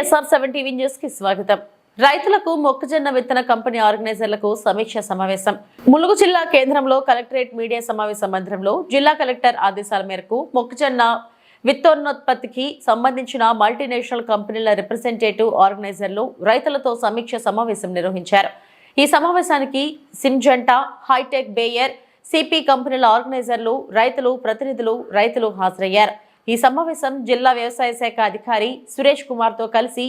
SR seventy న్యూస్కి స్వాగతం. రైతులకు మొక్కజొన్న విత్తన కంపెనీ ఆర్గనైజర్లకు సమీక్ష సమావేశం. ములుగు జిల్లా కేంద్రంలో కలెక్టరేట్ మీడియా సమావేశం మందిరంలో జిల్లా కలెక్టర్ ఆదేశాల మేరకు మొక్కజొన్న విత్తోన్నోత్పత్తికి సంబంధించిన మల్టీనేషనల్ కంపెనీల రిప్రజెంటేటివ్ ఆర్గనైజర్లు రైతులతో సమీక్ష సమావేశం నిర్వహించారు. ఈ సమావేశానికి సింజంటా హైటెక్ బేయర్ సిపి కంపెనీల ఆర్గనైజర్లు రైతులు ప్రతినిధులు రైతులు హాజరయ్యారు. ఈ సమావేశం జిల్లా వ్యవసాయ శాఖ అధికారి సురేష్ కుమార్తో కలిసి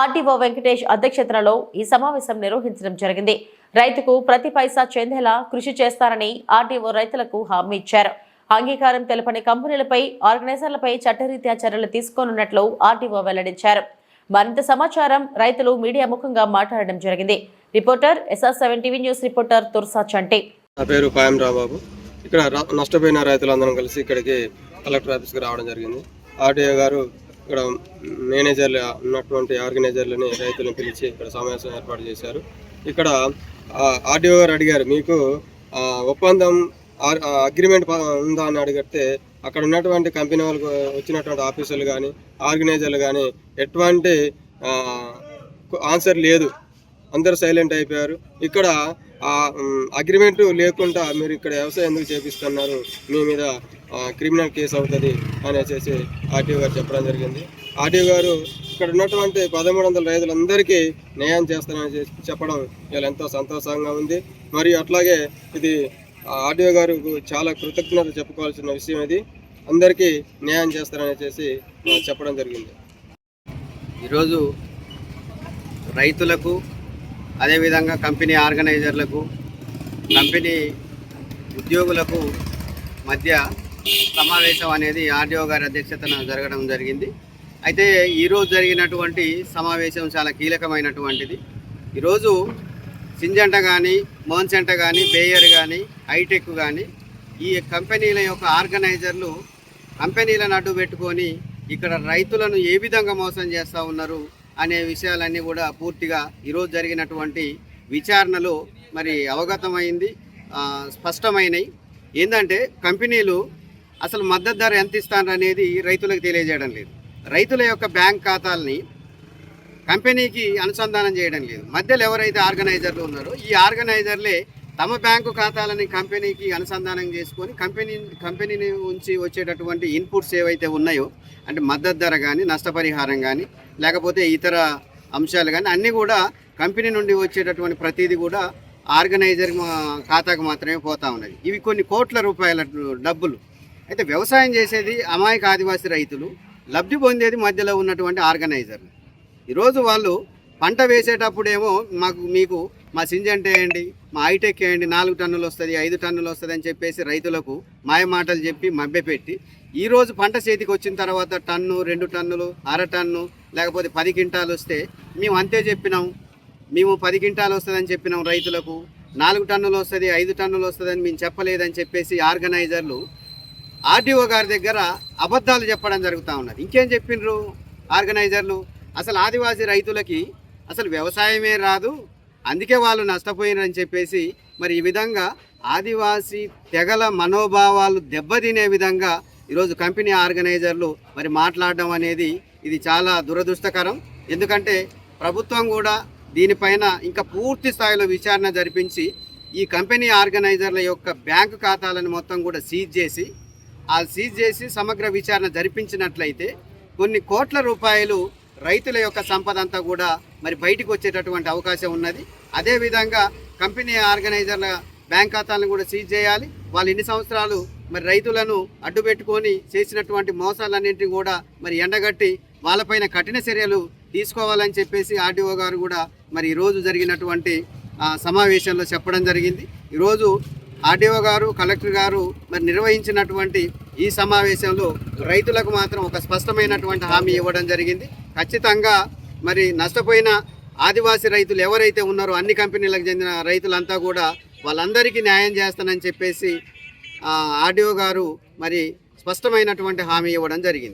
ఆర్డీఓ వెంకటేష్ అధ్యక్షతనలో ఈ సమావేశం నిర్వహించడం జరిగింది. రైతుకు ప్రతి పైసా చెందేలా కృషి చేస్తారని ఆర్డీఓ రైతులకు హామీ ఇచ్చారు. అంగీకారం తెలపని కంపెనీలపై ఆర్గనైజర్లపై చట్టరీత్యా చర్యలు తీసుకోనున్నట్లు ఆర్డీఓ వెల్లడించారు. మరింత సమాచారం రైతులు మీడియా ముఖంగా మాట్లాడడం జరిగింది. Reporter SR seven TV news reporter Tursa Chanti. నా పేరు పాయం రాబాబు. ఇక్కడ నష్టపోయిన రైతులందరం కలిసి ఇక్కడికి కలెక్టర్ ఆఫీస్కి రావడం జరిగింది. ఆర్టీఓ గారు ఇక్కడ మేనేజర్లు ఉన్నటువంటి ఆర్గనైజర్లని రైతులను పిలిచి ఇక్కడ సమావేశం ఏర్పాటు చేశారు. ఇక్కడ ఆర్టీఓ గారు అడిగారు మీకు ఒప్పందం అగ్రిమెంట్ ఉందా? అని అడిగితే అక్కడ ఉన్నటువంటి కంపెనీ వాళ్ళకు వచ్చినటువంటి ఆఫీసర్లు కానీ ఆర్గనైజర్లు కానీ ఎటువంటి ఆన్సర్ లేదు. అందరు సైలెంట్ అయిపోయారు. ఇక్కడ అగ్రిమెంట్ లేకుండా మీరు ఇక్కడ వ్యవసాయం ఎందుకు చేపిస్తున్నారు? మీ మీద క్రిమినల్ కేసు అవుతుంది అనేసి ఆర్టీఓ గారు చెప్పడం జరిగింది. ఆర్టీఓ గారు ఇక్కడ ఉన్నటువంటి పదమూడు వందల రైతులందరికీ న్యాయం చేస్తారని చెప్పడం ఇలా ఎంతో సంతోషంగా ఉంది. మరియు అట్లాగే ఇది ఆర్టీఓ గారు చాలా కృతజ్ఞత చెప్పుకోవాల్సిన విషయం ఇది. అందరికీ న్యాయం చేస్తారని చేసి చెప్పడం జరిగింది. ఈరోజు రైతులకు అదేవిధంగా కంపెనీ ఆర్గనైజర్లకు కంపెనీ ఉద్యోగులకు మధ్య సమావేశం అనేది ఆర్డీఓ గారి అధ్యక్షతన జరగడం జరిగింది. అయితే ఈరోజు జరిగినటువంటి సమావేశం చాలా కీలకమైనటువంటిది. ఈరోజు సింజంట కానీ మోన్సెంట కానీ బేయర్ కానీ హైటెక్ కానీ ఈ కంపెనీల యొక్క ఆర్గనైజర్లు కంపెనీలను అడ్డు పెట్టుకొని ఇక్కడ రైతులను ఏ విధంగా మోసం చేస్తూ ఉన్నారు అనే విషయాలన్నీ కూడా పూర్తిగా ఈరోజు జరిగినటువంటి విచారణలో మరి అవగతమైంది స్పష్టమైనవి ఏంటంటే కంపెనీలు అసలు మద్దతు ధర ఎంత ఇస్తాను అనేది రైతులకు తెలియజేయడం లేదు. రైతుల యొక్క బ్యాంక్ ఖాతాలని కంపెనీకి అనుసంధానం చేయడం లేదు. మధ్యలో ఎవరైతే ఆర్గనైజర్లు ఉన్నారో ఈ ఆర్గనైజర్లే తమ బ్యాంకు ఖాతాలని కంపెనీకి అనుసంధానం చేసుకొని కంపెనీ కంపెనీని ఉంచి వచ్చేటటువంటి ఇన్పుట్స్ ఏవైతే ఉన్నాయో అంటే మద్దతు ధర కానీ నష్టపరిహారం కానీ లేకపోతే ఇతర అంశాలు కానీ అన్నీ కూడా కంపెనీ నుండి వచ్చేటటువంటి ప్రతిదీ కూడా ఆర్గనైజర్ మా- ఖాతాకు మాత్రమే పోతూ ఉన్నది. ఇవి కొన్ని కోట్ల రూపాయల డబ్బులు. అయితే వ్యవసాయం చేసేది అమాయక ఆదివాసీ రైతులు లబ్ధి పొందేది మధ్యలో ఉన్నటువంటి ఆర్గనైజర్లు. ఈరోజు వాళ్ళు పంట వేసేటప్పుడేమో మాకు మీకు మా సింజంట వేయండి మా హైటెక్ వేయండి నాలుగు టన్నులు వస్తుంది ఐదు టన్నులు వస్తుంది అని చెప్పేసి రైతులకు మాయమాటలు చెప్పి మభ్యపెట్టి ఈరోజు పంట చేతికి వచ్చిన తర్వాత టన్ను రెండు టన్నులు అర టన్ను లేకపోతే పది క్వింటాలు వస్తే మేము అంతే చెప్పినాం. మేము పది క్వింటాలు వస్తుందని చెప్పినాం రైతులకు నాలుగు టన్నులు వస్తుంది ఐదు టన్నులు వస్తుందని మేము చెప్పలేదని చెప్పేసి ఆర్గనైజర్లు ఆర్డీఓ గారి దగ్గర అబద్ధాలు చెప్పడం జరుగుతూ ఉన్నది. ఇంకేం చెప్పిండ్రు ఆర్గనైజర్లు? అసలు ఆదివాసీ రైతులకి అసలు వ్యవసాయమే రాదు అందుకే వాళ్ళు నష్టపోయినని చెప్పేసి మరి ఈ విధంగా ఆదివాసీ తెగల మనోభావాలు దెబ్బతినే విధంగా ఈరోజు కంపెనీ ఆర్గనైజర్లు మరి మాట్లాడడం అనేది ఇది చాలా దురదృష్టకరం. ఎందుకంటే ప్రభుత్వం కూడా దీనిపైన ఇంకా పూర్తి స్థాయిలో విచారణ జరిపించి ఈ కంపెనీ ఆర్గనైజర్ల యొక్క బ్యాంకు ఖాతాలను మొత్తం కూడా సీజ్ చేసి ఆ సీజ్ చేసి సమగ్ర విచారణ జరిపించినట్లయితే కొన్ని కోట్ల రూపాయలు రైతుల యొక్క సంపద అంతా కూడా మరి బయటకు వచ్చేటటువంటి అవకాశం ఉన్నది. అదేవిధంగా కంపెనీ ఆర్గనైజర్ల బ్యాంక్ ఖాతాలను కూడా సీజ్ చేయాలి. వాళ్ళు ఇన్ని సంవత్సరాలు మరి రైతులను అడ్డుపెట్టుకొని చేసినటువంటి మోసాలన్నింటినీ కూడా మరి ఎండగట్టి వాళ్ళపైన కఠిన చర్యలు తీసుకోవాలని చెప్పేసి ఆర్డీఓ గారు కూడా మరి ఈరోజు జరిగినటువంటి సమావేశంలో చెప్పడం జరిగింది. ఈరోజు ఆర్డీఓ గారు కలెక్టర్ గారు మరి నిర్వహించినటువంటి ఈ సమావేశంలో రైతులకు మాత్రం ఒక స్పష్టమైనటువంటి హామీ ఇవ్వడం జరిగింది. ఖచ్చితంగా మరి నష్టపోయిన ఆదివాసీ రైతులు ఎవరైతే ఉన్నారో అన్ని కంపెనీలకు చెందిన రైతులంతా కూడా వాళ్ళందరికీ న్యాయం చేస్తానని చెప్పేసి ఆర్డీఓ గారు మరి స్పష్టమైనటువంటి హామీ ఇవ్వడం జరిగింది.